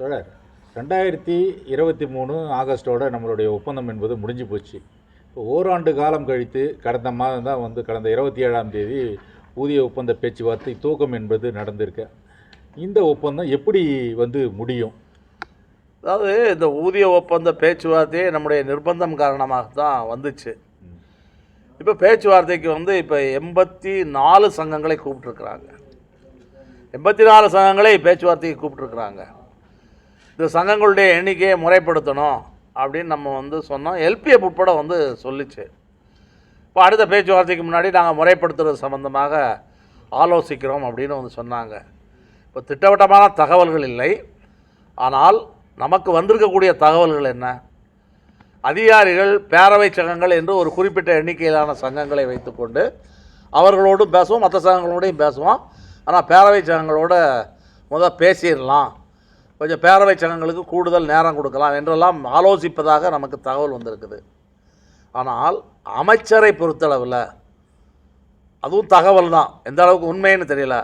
தொடர். ரெண்டாயிரத்தி இருபத்தி மூணு ஆகஸ்ட்டோட நம்மளுடைய ஒப்பந்தம் என்பது முடிஞ்சு போச்சு. இப்போ ஓராண்டு காலம் கழித்து கடந்த மாதம் தான் வந்து கடந்த இருபத்தி ஏழாம் தேதி ஊதிய ஒப்பந்த பேச்சுவார்த்தை தூக்கம் என்பது நடந்திருக்கு. இந்த ஒப்பந்தம் எப்படி வந்து முடியும்? அதாவது இந்த ஊதிய ஒப்பந்த பேச்சுவார்த்தையே நம்முடைய நிர்பந்தம் காரணமாக தான் வந்துச்சு. இப்போ பேச்சுவார்த்தைக்கு வந்து இப்போ எண்பத்தி நாலு சங்கங்களை கூப்பிட்டுருக்குறாங்க. எண்பத்தி நாலு சங்கங்களை பேச்சுவார்த்தைக்கு கூப்பிட்டுருக்குறாங்க. இந்த சங்கங்களுடைய எண்ணிக்கையை முறைப்படுத்தணும் அப்படின்னு நம்ம வந்து சொன்னோம். எல்பிஎஃப் உட்பட வந்து சொல்லிச்சு. இப்போ அடுத்த பேச்சுவார்த்தைக்கு முன்னாடி நாங்கள் முறைப்படுத்துறது சம்மந்தமாக ஆலோசிக்கிறோம் அப்படின்னு வந்து சொன்னாங்க. இப்போ திட்டவட்டமான தகவல்கள் இல்லை. ஆனால் நமக்கு வந்திருக்கக்கூடிய தகவல்கள் என்ன? அதிகாரிகள் பேரவை சங்கங்கள் என்று ஒரு குறிப்பிட்ட எண்ணிக்கையிலான சங்கங்களை வைத்துக்கொண்டு அவர்களோடும் பேசுவோம் மற்ற சங்கங்களோடையும் பேசுவோம். ஆனால் பேரவை சங்கங்களோட முதல் பேசிடலாம். கொஞ்சம் பேரவை சங்கங்களுக்கு கூடுதல் நேரம் கொடுக்கலாம் என்றெல்லாம் ஆலோசிப்பதாக நமக்கு தகவல் வந்திருக்குது. ஆனால் அமைச்சரை பொறுத்தளவில் அதுவும் தகவல் தான். எந்த அளவுக்கு உண்மைன்னு தெரியல.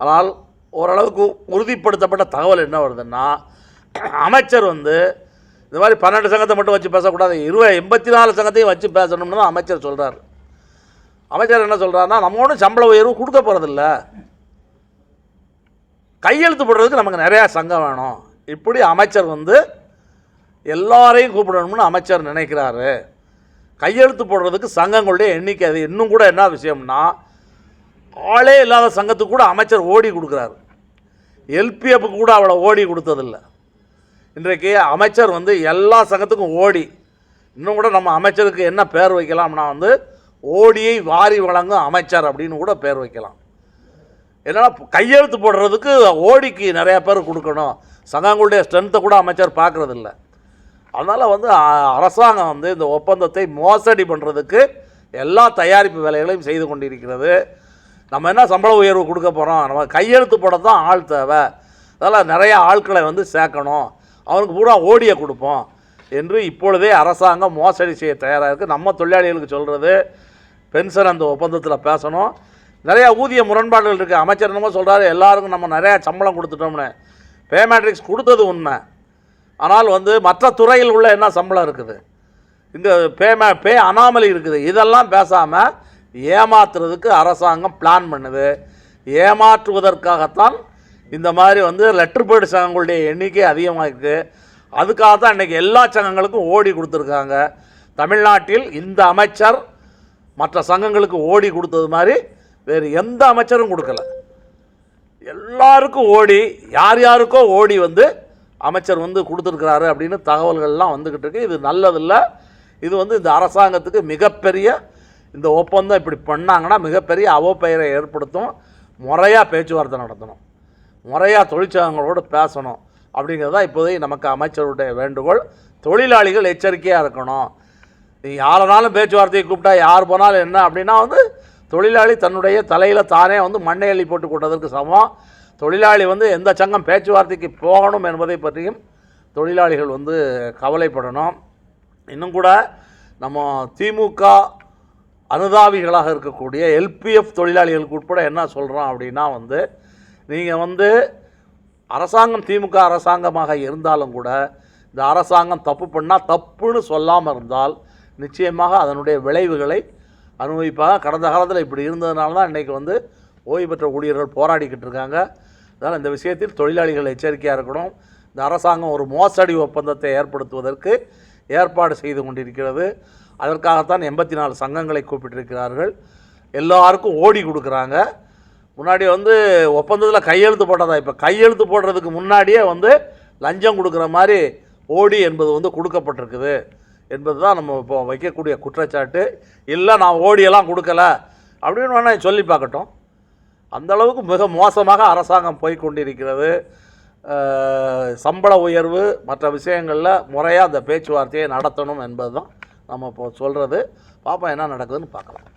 ஆனால் ஓரளவுக்கு உறுதிப்படுத்தப்பட்ட தகவல் என்ன வருதுன்னா அமைச்சர் வந்து இந்த மாதிரி பன்னெண்டு சங்கத்தை மட்டும் வச்சு பேசக்கூடாது இருபது எண்பத்தி நாலு சங்கத்தையும் வச்சு பேசணும்னு தான் அமைச்சர் சொல்கிறார் அமைச்சர் என்ன சொல்கிறாருன்னா நம்ம ஒன்றும் சம்பள உயர்வு கொடுக்க போகிறதில்ல கையெழுத்து போடுறதுக்கு நமக்கு நிறையா சங்கம் வேணும். இப்படி அமைச்சர் வந்து எல்லாரையும் கூப்பிடணும்னு அமைச்சர் நினைக்கிறாரு. கையெழுத்து போடுறதுக்கு சங்கங்களுடைய எண்ணிக்கை அது இன்னும் கூட என்ன விஷயம்னா ஆளே இல்லாத சங்கத்துக்கு கூட அமைச்சர் ஓடி கொடுக்குறாரு. எல்பிஎஃப்க்கு கூட அவளை ஓடி கொடுத்ததில்ல. இன்றைக்கு அமைச்சர் வந்து எல்லா சங்கத்துக்கும் ஓடி இன்னும் கூட நம்ம அமைச்சருக்கு என்ன பேர் வைக்கலாம்னா வந்து ஓடியை வாரி வழங்கும் அமைச்சர் அப்படின்னு கூட பேர் வைக்கலாம். என்னென்னா கையெழுத்து போடுறதுக்கு ஓடிக்கு நிறையா பேர் கொடுக்கணும். சங்கங்களுடைய ஸ்ட்ரென்த்தை கூட அமைச்சர் பார்க்குறதில்ல. அதனால் வந்து அரசாங்கம் வந்து இந்த ஒப்பந்தத்தை மோசடி பண்ணுறதுக்கு எல்லா தயாரிப்பு வேலைகளையும் செய்து கொண்டிருக்கிறது. நம்ம என்ன சம்பள உயர்வு கொடுக்க போகிறோம் நம்ம கையெழுத்து போட தான் ஆள் தேவை. அதனால் நிறைய ஆட்களை வந்து சேர்க்கணும். அவனுக்கு பூரா ஓடியை கொடுப்போம் என்று இப்பொழுதே அரசாங்கம் மோசடி செய்ய தயாராக இருக்குது நம்ம தொழிலாளிகளுக்கு சொல்கிறது பென்ஷன் அந்த ஒப்பந்தத்தில் பேசணும். நிறையா ஊதிய முரண்பாடுகள் இருக்குது அமைச்சர் என்னமோ சொல்கிறாரு எல்லாருக்கும் நம்ம நிறையா சம்பளம் கொடுத்துட்டோம்னு. பே மேட்ரிக்ஸ் கொடுத்தது உண்மை. ஆனால் வந்து மற்ற துறையில் உள்ள என்ன சம்பளம் இருக்குது? இங்கே பே மே பே அனாமலி இருக்குது. இதெல்லாம் பேசாமல் ஏமாத்துறதுக்கு அரசாங்கம் பிளான் பண்ணுது. ஏமாற்றுவதற்காகத்தான் இந்த மாதிரி வந்து லெட்டர் பேர்டு சங்கங்களுடைய எண்ணிக்கை அதிகமாக இருக்குது அதுக்காக தான் இன்றைக்கி எல்லா சங்கங்களுக்கும் ஓடி கொடுத்துருக்காங்க. தமிழ்நாட்டில் இந்த அமைச்சர் மற்ற சங்கங்களுக்கு ஓடி கொடுத்தது மாதிரி வேறு எந்த அமைச்சரும் கொடுக்கல. எல்லாருக்கும் ஓடி யார் யாருக்கோ ஓடி வந்து அமைச்சர் வந்து கொடுத்துருக்கிறாரு அப்படின்னு தகவல்கள்லாம் வந்துக்கிட்டு இருக்கு. இது நல்லதில்லை. இது வந்து இந்த அரசாங்கத்துக்கு மிகப்பெரிய இந்த ஒப்பந்தம் இப்படி பண்ணாங்கன்னா மிகப்பெரிய அவப்பெயரை ஏற்படுத்தும். முறையாக பேச்சுவார்த்தை நடத்தணும். முறையாக தொழிற்சங்கங்களோடு பேசணும். அப்படிங்கிறது தான் இப்போதைக்கு நமக்கு அமைச்சருடைய வேண்டுகோள். தொழிலாளிகள் எச்சரிக்கையாக இருக்கணும். நீ யாரனாலும் பேச்சுவார்த்தையை கூப்பிட்டா யார் போனாலும் என்ன அப்படின்னா வந்து தொழிலாளி தன்னுடைய தலையில் தானே வந்து மண்ணை எள்ளி போட்டு கொண்டதற்கு சமம். தொழிலாளி வந்து எந்த சங்கம் பேச்சுவார்த்தைக்கு போகணும் என்பதை பற்றியும் தொழிலாளிகள் வந்து கவலைப்படணும். இன்னும் கூட நம்ம திமுக அனுதாபிகளாக இருக்கக்கூடிய எல்பிஎஃப் தொழிலாளிகளுக்கு உட்பட என்ன சொல்கிறோம் அப்படின்னா வந்து நீங்கள் வந்து அரசாங்கம் திமுக அரசாங்கமாக இருந்தாலும் கூட இந்த அரசாங்கம் தப்பு பண்ணால் தப்புன்னு சொல்லாமல் இருந்தால் நிச்சயமாக அதனுடைய விளைவுகளை அனுபவிப்பாங்க கடந்த காலத்தில் இப்படி இருந்ததுனால தான் இன்றைக்கி வந்து ஓய்வு பெற்ற ஊழியர்கள் போராடிக்கிட்டு இருக்காங்க. அதனால் இந்த விஷயத்தில் தொழிலாளிகள் எச்சரிக்கையாக இருக்கணும். இந்த அரசாங்கம் ஒரு மோசடி ஒப்பந்தத்தை ஏற்படுத்துவதற்கு ஏற்பாடு செய்து கொண்டிருக்கிறது. அதற்காகத்தான் எண்பத்தி நாலு சங்கங்களை கூப்பிட்டிருக்கிறார்கள். எல்லாருக்கும் ஓடி கொடுக்குறாங்க. முன்னாடி வந்து ஒப்பந்தத்தில் கையெழுத்து போட்டதா? இப்போ கையெழுத்து போடுறதுக்கு முன்னாடியே வந்து லஞ்சம் கொடுக்குற மாதிரி ஓடி என்பது வந்து கொடுக்கப்பட்டிருக்குது. என்பது தான் நம்ம இப்போ வைக்கக்கூடிய குற்றச்சாட்டு. இல்லை நான் ஓடியெல்லாம் கொடுக்கல. அப்படின்னு வேணால் சொல்லி பார்க்கட்டும். அந்த அளவுக்கு மிக மோசமாக அரசாங்கம் போய்கொண்டிருக்கிறது சம்பள உயர்வு மற்ற விஷயங்களில் முறையாக அந்த பேச்சுவார்த்தையை நடத்தணும் என்பது தான் நம்ம இப்போ சொல்கிறது பாப்பா என்ன நடக்குதுன்னு பார்க்கலாம்.